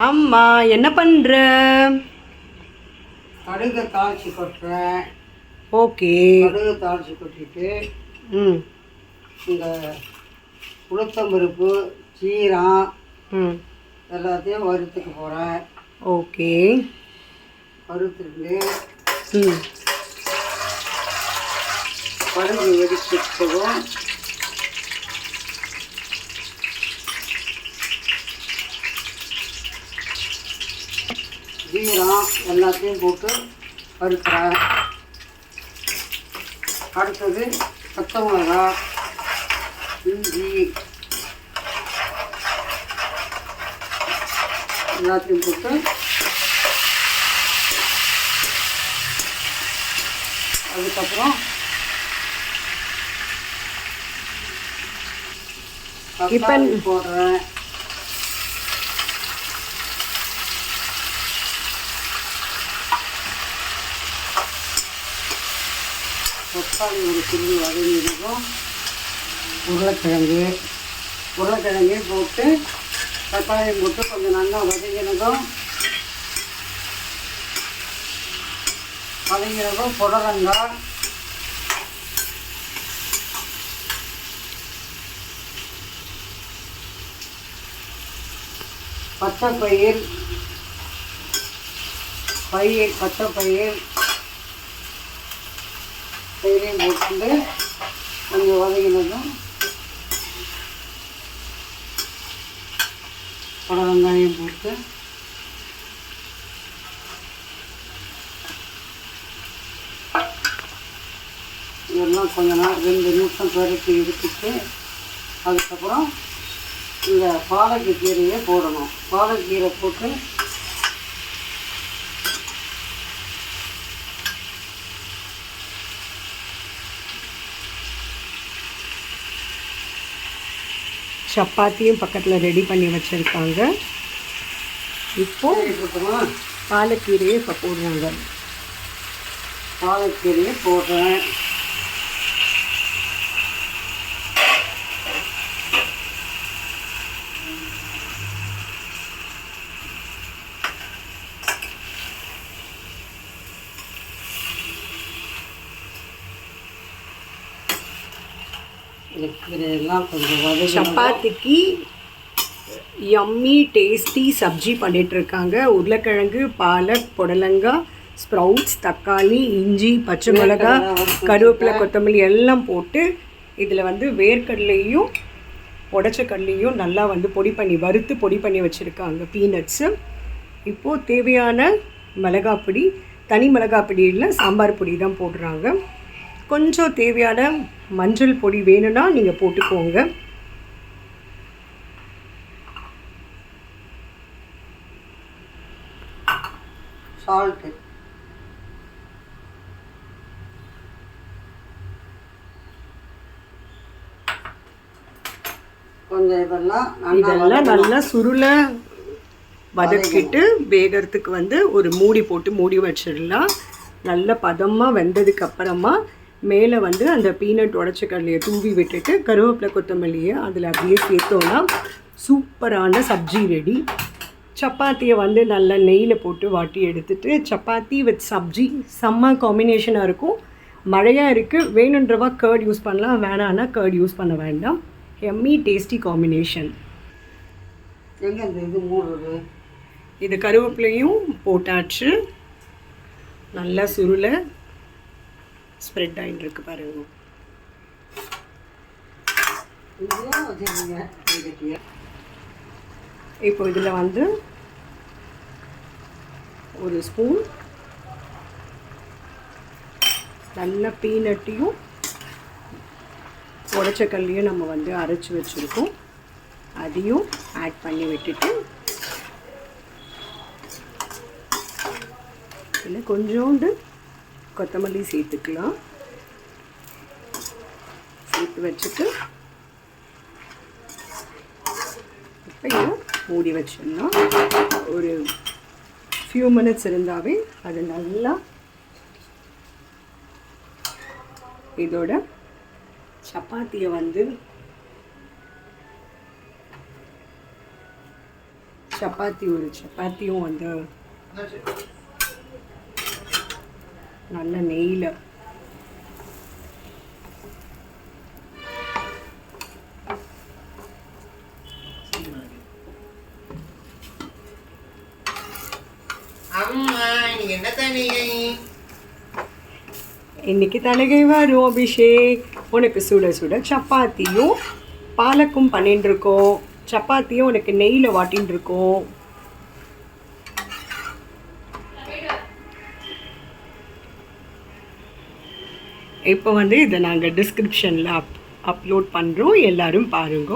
அம்மா என்ன பண்ற? கடுகு தாளிச்சு கொட்டுறேன். ஓகே. கடுகு தாளிச்சு கொட்டிட்டு ம். இந்த உளுத்தம்பருப்பு சீரம் ம். எல்லாத்தையும் வறுத்துக்க போகிறேன் ஓகே. வறுத்துட்டு ம். கடுகு வெடிச்சிட்டதும் ஜீரம் எல்லாத்தையும் போட்டு வறுக்கிறேன். அடுத்தது பச்சை மிளகா இஞ்சி எல்லாத்தையும் போட்டு அதுக்கப்புறம் போடுறேன். தக்காளி ஒரு துள்ளி வதங்கிருக்கும். உருளைக்கிழங்கு. உருளைக்கிழங்கு போட்டு தக்காளியும் போட்டு கொஞ்சம் நல்லா வதங்கினதும் வதங்கினதும் புடலங்காய். பச்சை பயிர் பயிர் பச்சை பயிர் தயிரையும் போட்டு கொஞ்சம் வதங்கினதும் பட வெங்காயம் போட்டு இதெல்லாம் கொஞ்ச நாள் ரெண்டு நிமிஷம் பருத்தி எடுத்துட்டு அதுக்கப்புறம் இந்த பாலக்கு கீரையை போடணும். பாலக்கீரை போட்டு சப்பாத்தியும் பக்கத்தில் ரெடி பண்ணி வச்சுருக்காங்க. இப்போ போட்டுமா பாலக்கீரையை இப்போ போடுறாங்க. பாலக்கீரையை போடுறேன். கொஞ்சம் வதங்கி சப்பாத்திக்கு யம்மி டேஸ்டி சப்ஜி பண்ணிட்டு இருக்காங்க உருளைக்கிழங்கு பாலக் புடலங்காய் ஸ்ப்ரவுட்ஸ் தக்காளி இஞ்சி பச்சை மிளகா கருவேப்பிலை கொத்தமல்லி எல்லாம் போட்டு இதில் வந்து வேர்க்கடலையும் உடச்ச கடலையும் நல்லா வந்து பொடி பண்ணி வறுத்து பொடி பண்ணி வச்சுருக்காங்க பீனட்ஸு இப்போது தேவையான மிளகாய் பொடி தனி மிளகாய் பொடி இல்லை சாம்பார் பொடி தான் போடுறாங்க. கொஞ்சம் தேவையான மஞ்சள் பொடி வேணும்னா நீங்கள் போட்டுக்கோங்க. சால்ட்டு கொஞ்சம் இதெல்லாம் இதெல்லாம் நல்லா சுருள வதக்கிட்டு வேகறதுக்கு வந்து ஒரு மூடி போட்டு மூடி வச்சிடலாம். நல்ல பதமாக வெந்ததுக்கு அப்புறமா மேலே வந்து அந்த பீனட் உடச்ச கடலையை தூவி விட்டுட்டு கருவேப்பிலை கொத்தமல்லியை அதில் அப்படியே சேர்த்தோன்னா சூப்பரான சப்ஜி ரெடி. சப்பாத்தியை வந்து நல்லா நெய்யில் போட்டு வாட்டி எடுத்துட்டு சப்பாத்தி வித் சப்ஜி செம்ம காம்பினேஷனாக இருக்கும். மழையாக இருக்குது வேணுன்றவா கர்ட் யூஸ் பண்ணலாம். வேணான்னா கர்ட் யூஸ் பண்ண வேண்டாம். எம்மி டேஸ்டி காம்பினேஷன் எங்கே இந்த இது மூடுறது இது கருவேப்பிலையும் போட்டாச்சு. நல்லா சுருளை ஸ்ப்ரெட் ஆகிட்டு இருக்கு பாருங்க. இப்போ இதில் வந்து ஒரு ஸ்பூன் நல்ல பீனட்டையும் உடச்ச கல்லையும் நம்ம வந்து அரைச்சி வச்சுருக்கோம். அதையும் ஆட் பண்ணி விட்டுட்டு இல்லை கொஞ்சோண்டு கொத்தமல்லி சேர்த்துக்கலாம். சேர்த்து வச்சுட்டு இப்பையும் மூடி வச்சோம்னா ஒரு ஃபியூ மினிட்ஸ் இருந்தாவே அது நல்லா இதோட சப்பாத்தியை வந்து சப்பாத்தி ஒரு சப்பாத்தியும் வந்து நல்ல நெய்யில். இன்னைக்கு தலைகை வரும் அபிஷேக். உனக்கு சுட சுட சப்பாத்தியும் பாலக்கும் பண்ணிட்டு இருக்கோம். சப்பாத்தியும் உனக்கு நெய்யில் வாட்டின்னு இருக்கோம். இப்போ வந்து இதை நாங்கள் டிஸ்கிரிப்ஷனில் அப் அப்லோட் பண்ணுறோம் எல்லோரும் பாருங்க.